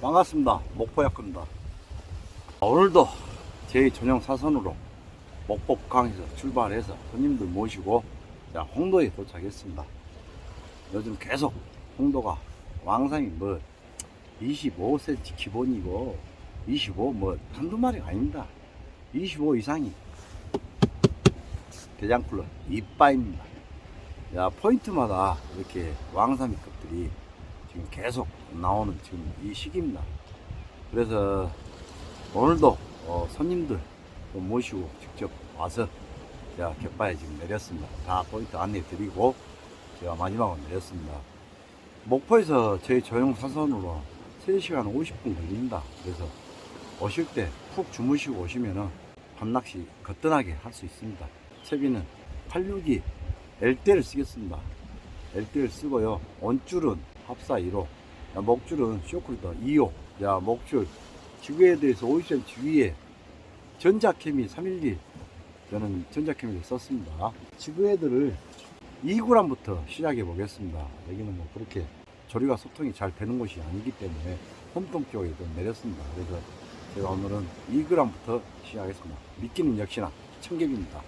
반갑습니다. 목포약입니다. 오늘도 제 전용 사선으로 목포강에서 출발해서 손님들 모시고 자, 홍도에 도착했습니다. 요즘 계속 홍도가 왕상이 뭐 25cm 기본이고 25 뭐 한두 마리가 아닙니다. 25 이상이 대장쿨러 이빠입니다. 야, 포인트마다 이렇게 왕삼이급들이 지금 계속 나오는 지금 이 시기입니다. 그래서 오늘도 어, 손님들 좀 모시고 직접 와서 제가 갯바에 지금 내렸습니다. 다 포인트 안내 드리고 제가 마지막으로 내렸습니다. 목포에서 저희 조용 사선으로 3시간 50분 걸립니다. 그래서 오실 때 푹 주무시고 오시면은 밤낚시 거뜬하게 할 수 있습니다. 채비는 862 LD를 쓰겠습니다. LD를 쓰고요. 원줄은 합사 2호, 야, 목줄은 쇼크리더 2호, 야, 목줄 지구에 대해서 50cm 위에 전자케미 312 저는 전자케미를 썼습니다. 지구헤드를 2g부터 시작해 보겠습니다. 여기는 뭐 그렇게 조리가 소통이 잘 되는 곳이 아니기 때문에 홈통 쪽에 좀 내렸습니다. 그래서 제가 오늘은 2g부터 시작하겠습니다. 미끼는 역시나 청ገብ입니다.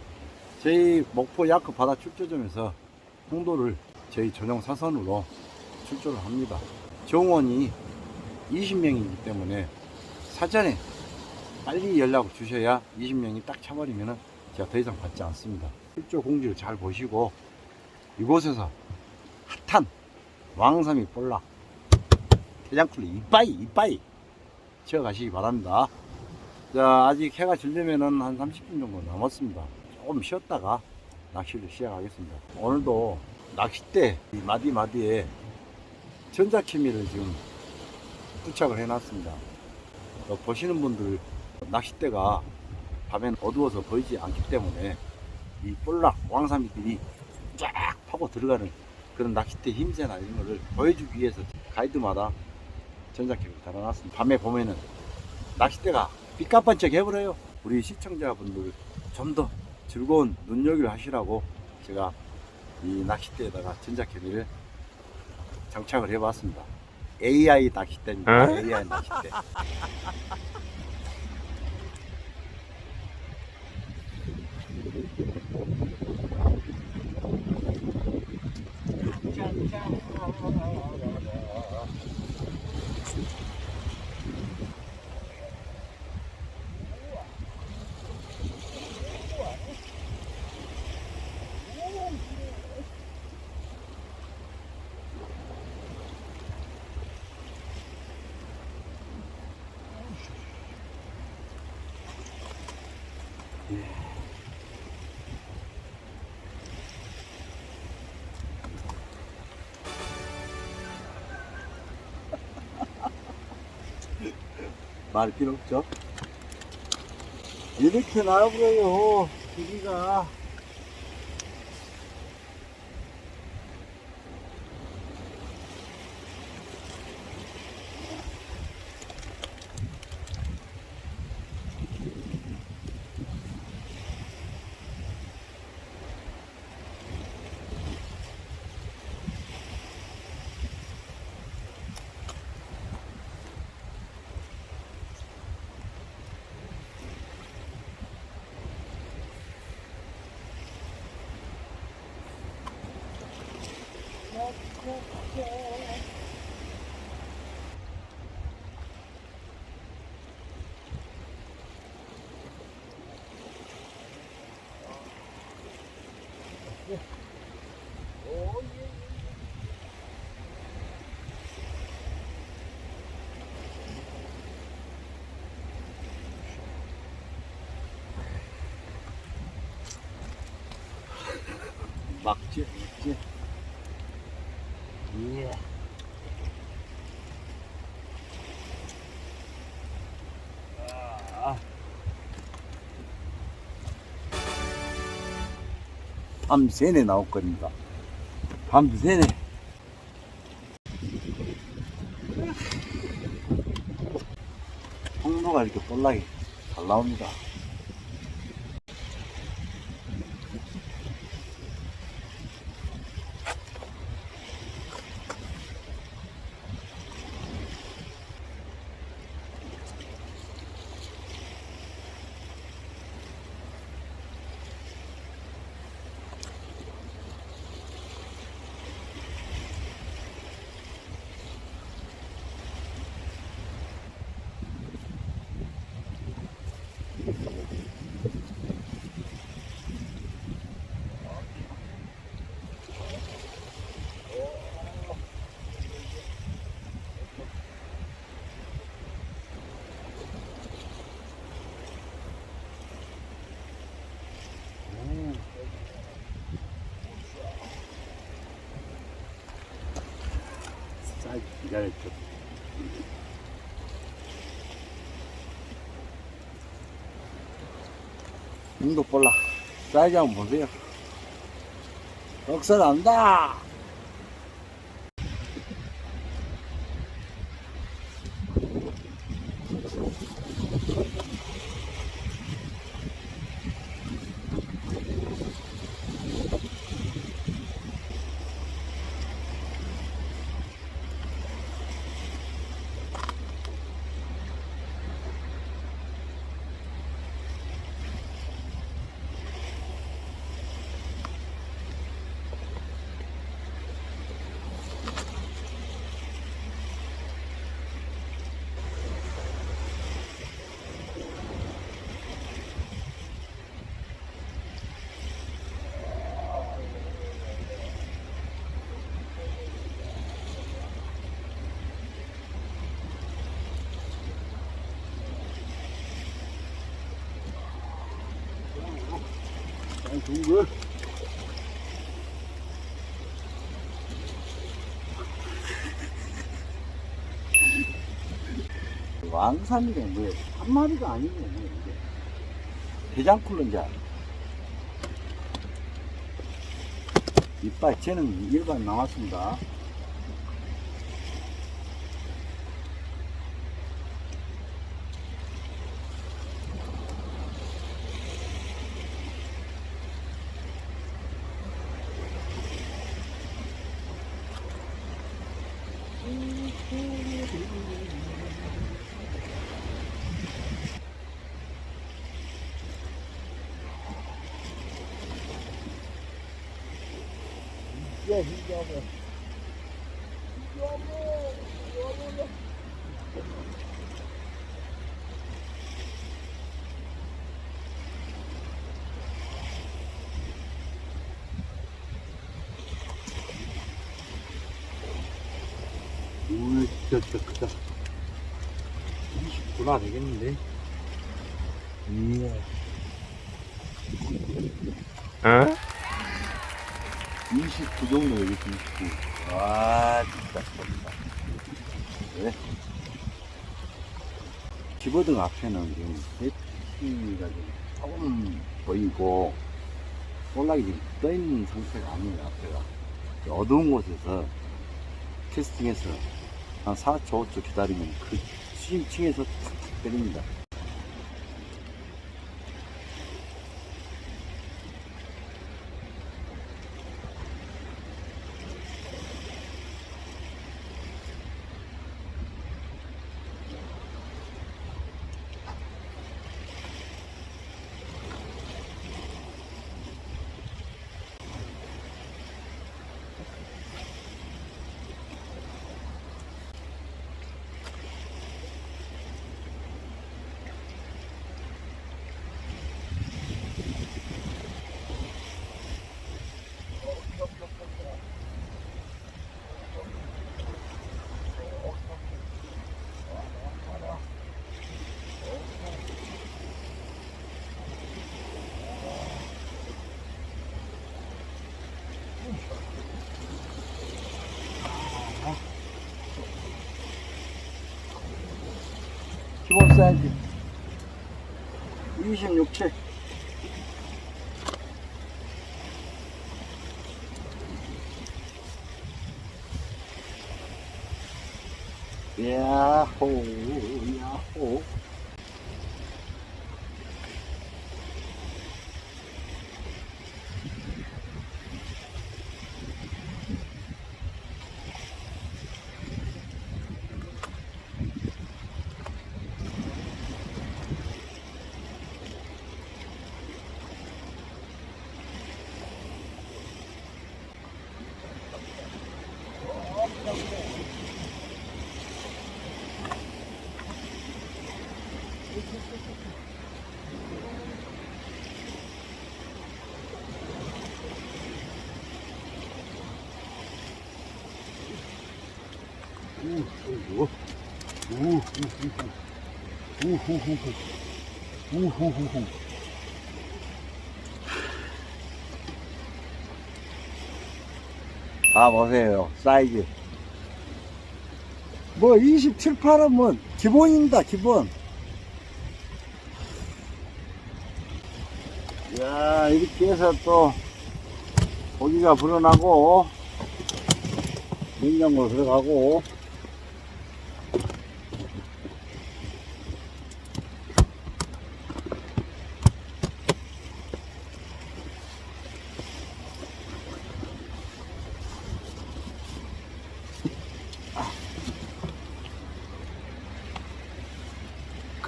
저희 목포 야크 바다 출조점에서 홍도를 저희 전용 사선으로 출조를 합니다. 정원이 20명이기 때문에 사전에 빨리 연락을 주셔야 20명이 딱 차버리면 제가 더 이상 받지 않습니다. 출조 공지를 잘 보시고 이곳에서 핫한 왕삼이 볼락 대장쿨리 이빠이 이빠이 치어가시기 바랍니다. 자, 아직 해가 지려면은 한 30분 정도 남았습니다. 조금 쉬었다가 낚시를 시작하겠습니다. 오늘도 낚싯대 이 마디마디에 전자케미를 지금 부착을 해놨습니다. 어, 보시는 분들 낚싯대가 밤엔 어두워서 보이지 않기 때문에 이 볼락 왕삼이들이 쫙 파고 들어가는 그런 낚싯대 힘새나 이런 거를 보여주기 위해서 가이드마다 전자케미를 달아놨습니다. 밤에 보면은 낚싯대가 삐까뻔쩍 해버려요. 우리 시청자분들 좀 더 즐거운 눈여기를 하시라고 제가 이 낚싯대에다가 전자케미를 장착을 해봤습니다. AI 낚싯대입니다. AI 낚싯대. 말 필요 없죠? 이렇게 나와버려요, 기기가. 막지. 밤새내 나올 겁니다. 밤새내. 홍도가 이렇게 볼락이 잘 나옵니다. 아, 기다렸죠. 눈도 볼라. 사이즈 한번 보세요. 억살 난다! 거. 왕삼이가 뭐야? 한 마리가 아니고 뭐 이게 대장쿨런자. 이빨 쟤는 일반 나왔습니다. 야, 이거 봐. 오, 진짜 크다. 29나 되겠는데? 이야. 어? 29 정도 되겠지, 29. 와, 진짜 좋다. 네. 집어등 앞에는 지금 좀 조금 보이고, 볼락이 지금 떠있는 상태가 아니에요, 앞에가. 어두운 곳에서 캐스팅해서 한 4초, 5초 기다리면 그 수심층에서 탁탁 때립니다. 기본 사이즈 26, 7 야호 야호 우, 우, 우, 우후후후. 우후후후. 아, 보세요. 사이즈. 뭐 27, 8은 뭐 기본입니다, 기본. 야, 이렇게 해서 또 고기가 불어나고 냉장고로 들어가고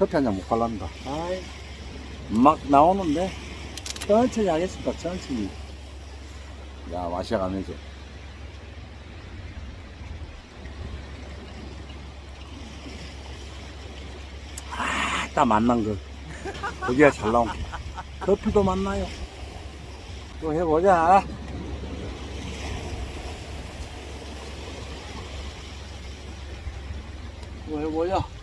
커피 한 잔 못 갈란다. 아이, 막 나오는데 천천히 하겠습니다. 천천히. 야, 마셔가면서. 아, 딱 만난 거. 고기가 잘 나온 거. 커피도 만나요. 또 해보자. 또 해보자.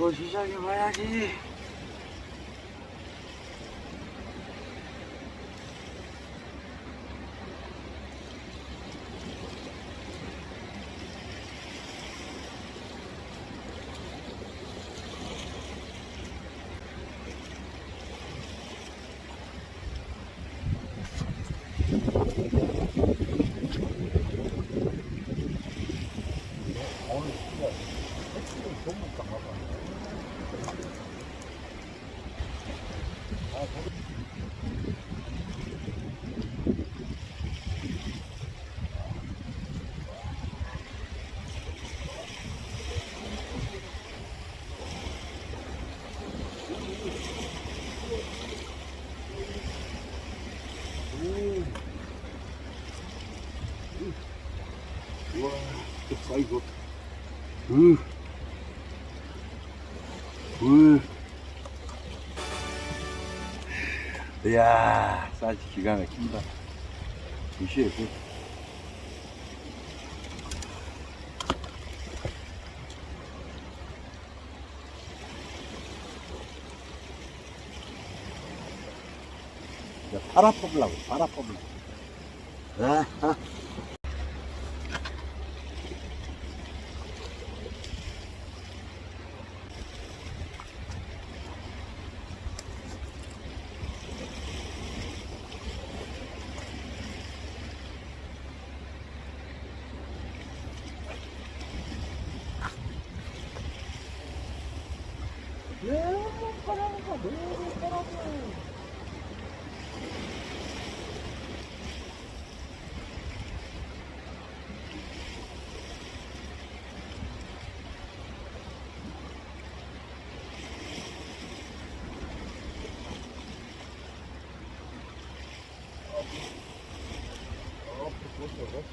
또 시작해봐야지. 우와, 아이고. 으. 으. 이야, 사이즈 기가 막힌다. 무시해, 그. 야, 팔아 뽑으려고, 팔아 뽑으려고. 아, 아.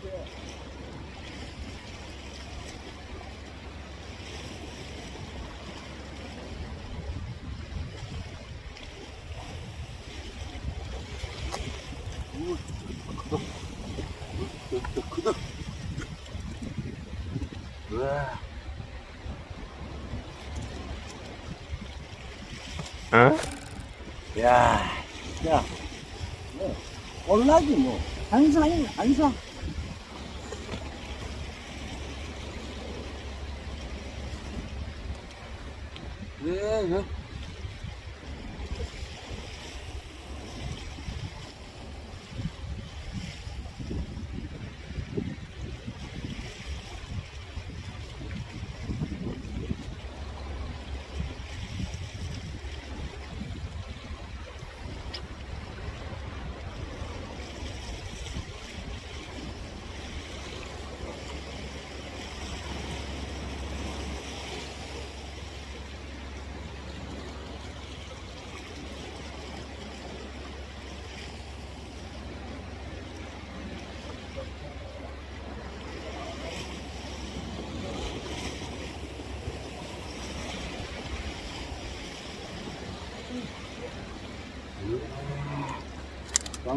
우와. 야, 야, 뭐, 올라지 뭐. 한상이 한상. 네, 네.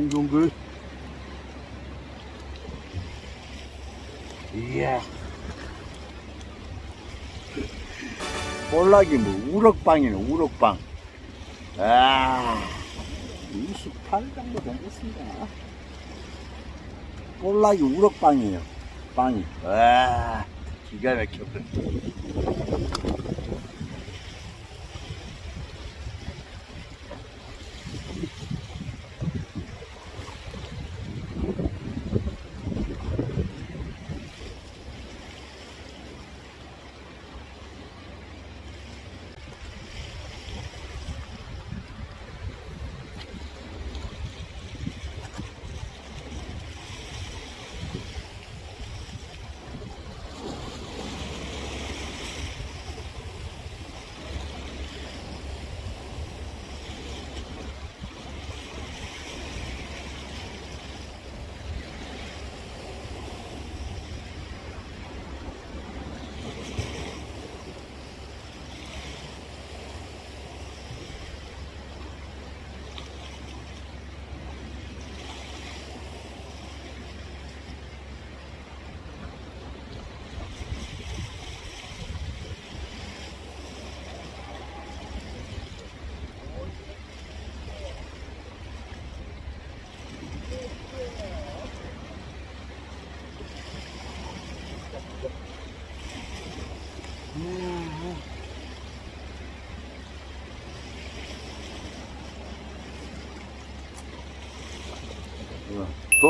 쌍둥글. 이야. 볼락이 뭐 우럭빵이네, 우럭빵. 아, 28 정도 되겠습니다. 볼락이 우럭빵이에요. 빵이. 와, 기가 막혀.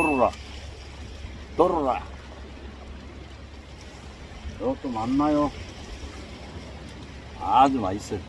도로라. 도로라. 이것도 맞나요? 아주 맛있어요.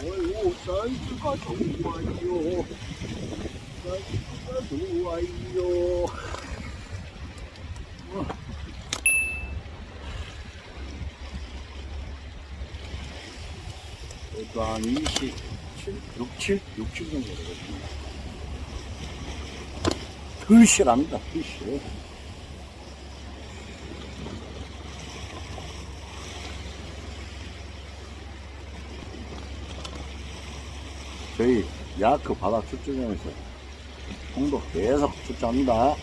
오, 사이즈가 좋아요. 좋아요. 그것도 한 27, 6, 7, 6, 7 정도 되거든요. 글씨랍니다, 글씨. 저희 야크 바다 출전하면서 홍도 계속 출전합니다.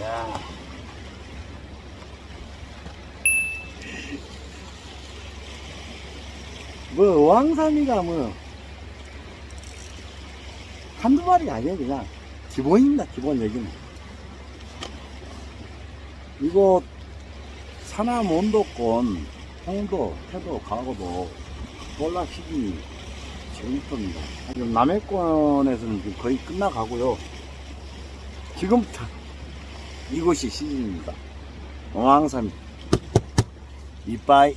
야. 뭐 왕삼이가 뭐 한두 마리 아니에요 그냥. 기본입니다 기본 여기는. 이거 사남 온도권 홍도 태도 가고도 볼락시기 재밌습니다. 지금 남해권에서는 지금 거의 끝나가고요. 지금부터 이곳이 시즌입니다. 왕삼 이빠이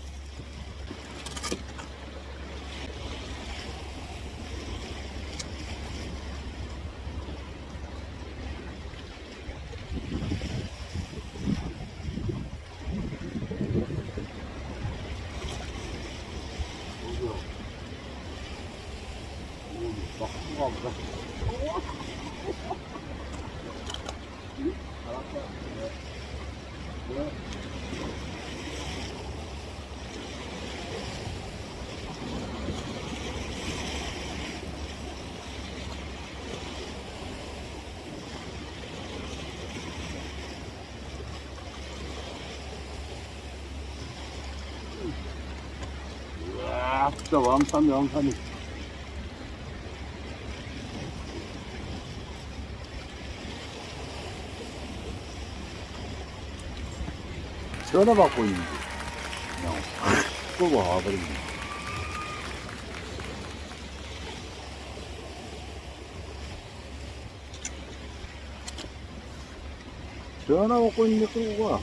진짜 왕삼이 왕삼이. 전화 받고 있는데 그냥 확 끄고 와버리네 전화 받고 있는데 끌고 가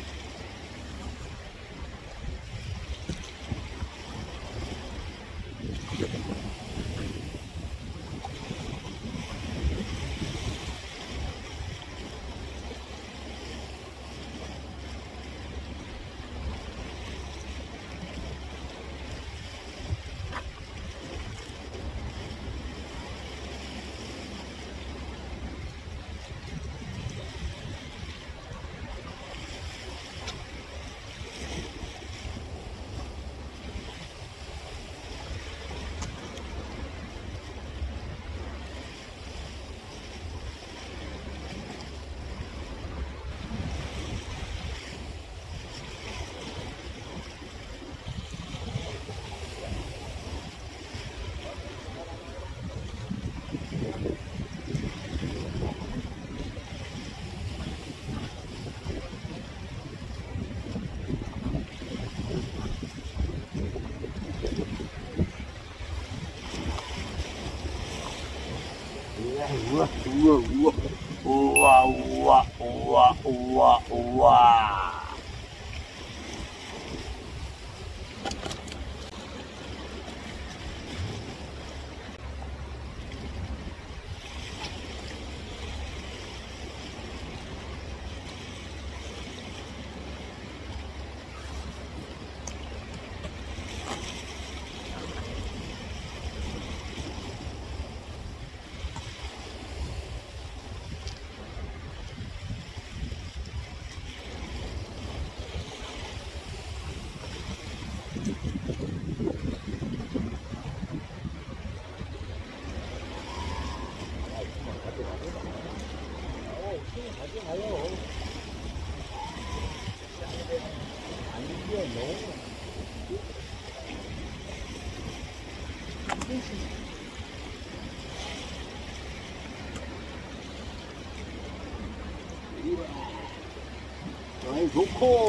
좋고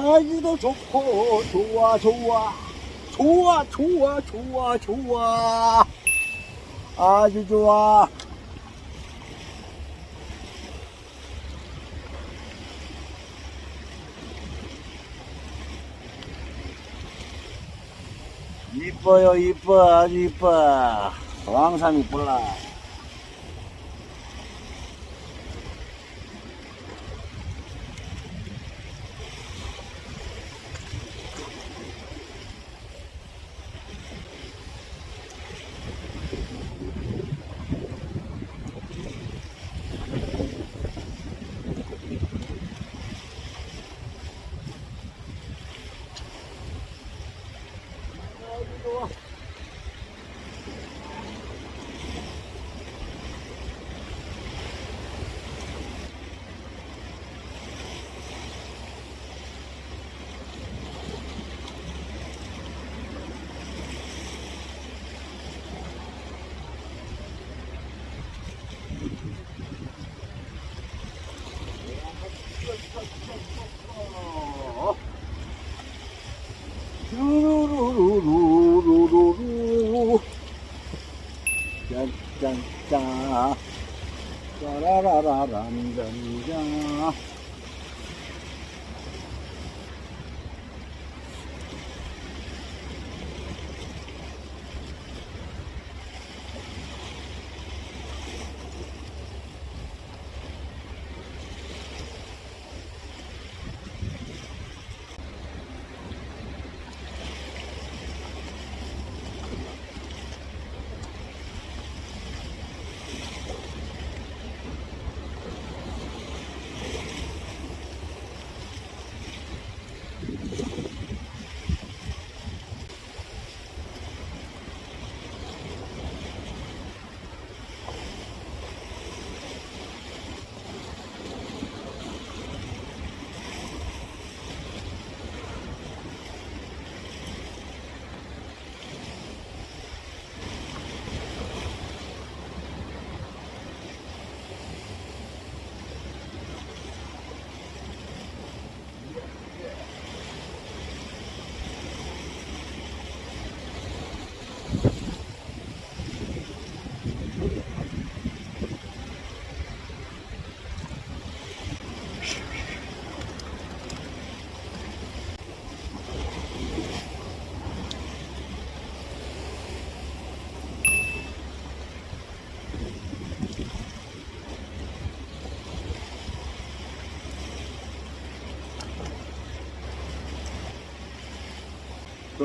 사이즈도 좋고 좋아 좋아. 좋아 좋아 좋아 좋아. 아주 좋아. 이뻐요 이뻐 아주 이뻐. 왕삼 이쁠라 啦啦啦，啦啦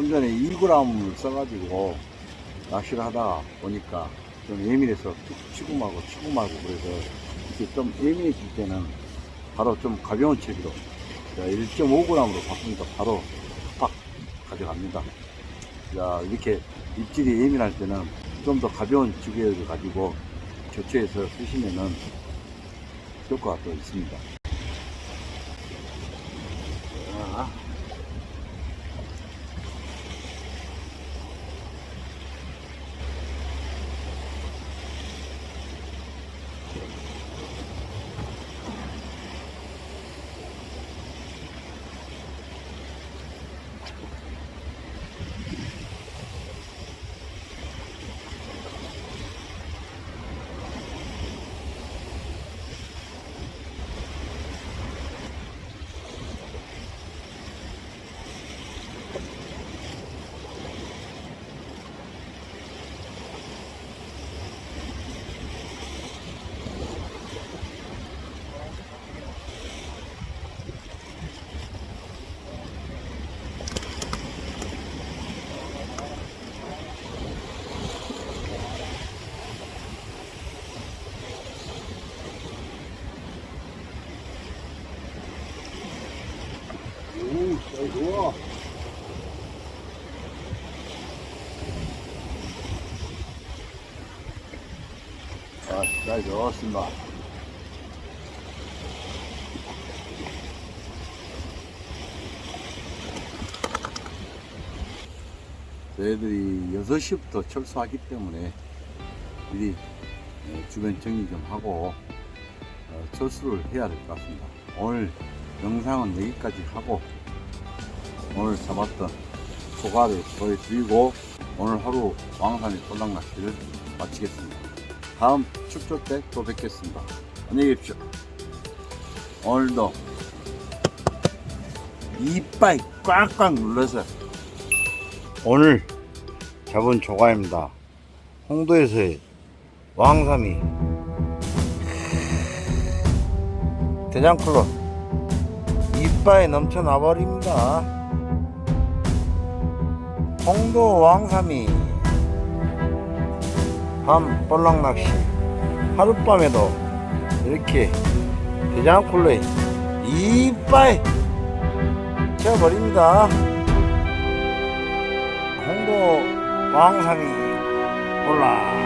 좀 전에 2g을 써가지고 낚시를 하다가 보니까 좀 예민해서 툭 치고 말고 치고 말고 그래서 이렇게 좀 예민해질 때는 바로 좀 가벼운 채비로 1.5g으로 바꾸니까 바로 팍 가져갑니다. 자, 이렇게 입질이 예민할 때는 좀 더 가벼운 지게를 가지고 교체해서 쓰시면은 효과가 또 있습니다. 자, 오, 잘 좋아. 아, 잘 좋습니다. 저희들이 6시부터 철수하기 때문에 미리 예, 주변 정리 좀 하고 어, 철수를 해야 될 것 같습니다. 오늘 영상은 여기까지 하고 오늘 잡았던 소가를 보여드리고 오늘 하루 왕산의 돌랑 낚시를 마치겠습니다. 다음 축조 때 또 뵙겠습니다. 안녕히 계십시오. 오늘도 이빨 꽉꽉 눌러서 오늘 잡은 조가입니다. 홍도에서의 왕삼이 대장클로 이빨에 넘쳐 나버립니다. 홍도 왕삼이 밤 볼락 낚시. 하룻밤에도 이렇게 대장콜레 이빨 채워버립니다. 홍도 왕삼이 볼락